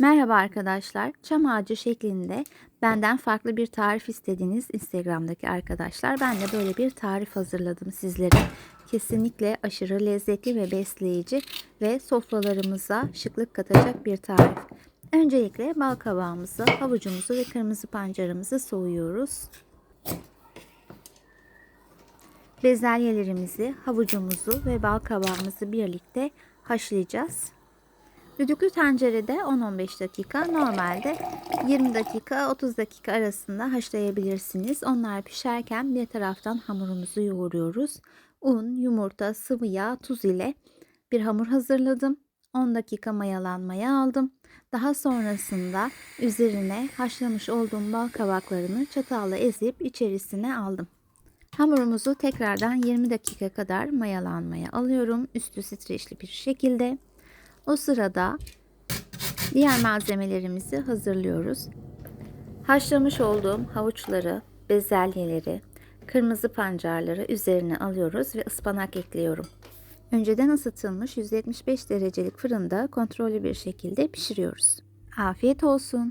Merhaba arkadaşlar. Çam ağacı şeklinde benden farklı bir tarif istediğiniz Instagram'daki arkadaşlar. Ben de böyle bir tarif hazırladım sizlere. Kesinlikle aşırı lezzetli ve besleyici ve sofralarımıza şıklık katacak bir tarif. Öncelikle bal kabağımızı, havucumuzu ve kırmızı pancarımızı soğuyoruz. Bezelyelerimizi, havucumuzu ve bal kabağımızı birlikte haşlayacağız. Düdüklü tencerede 10-15 dakika normalde 20 dakika 30 dakika arasında haşlayabilirsiniz. Onlar pişerken bir taraftan hamurumuzu yoğuruyoruz. Un, yumurta, sıvı yağ, tuz ile bir hamur hazırladım. 10 dakika mayalanmaya aldım. Daha sonrasında üzerine haşlamış olduğum bal kabaklarını çatalla ezip içerisine aldım. Hamurumuzu tekrardan 20 dakika kadar mayalanmaya alıyorum. Üstü streçli bir şekilde. O sırada diğer malzemelerimizi hazırlıyoruz. Haşlamış olduğum havuçları, bezelyeleri, kırmızı pancarları üzerine alıyoruz ve ıspanak ekliyorum. Önceden ısıtılmış 175 derecelik fırında kontrollü bir şekilde pişiriyoruz. Afiyet olsun.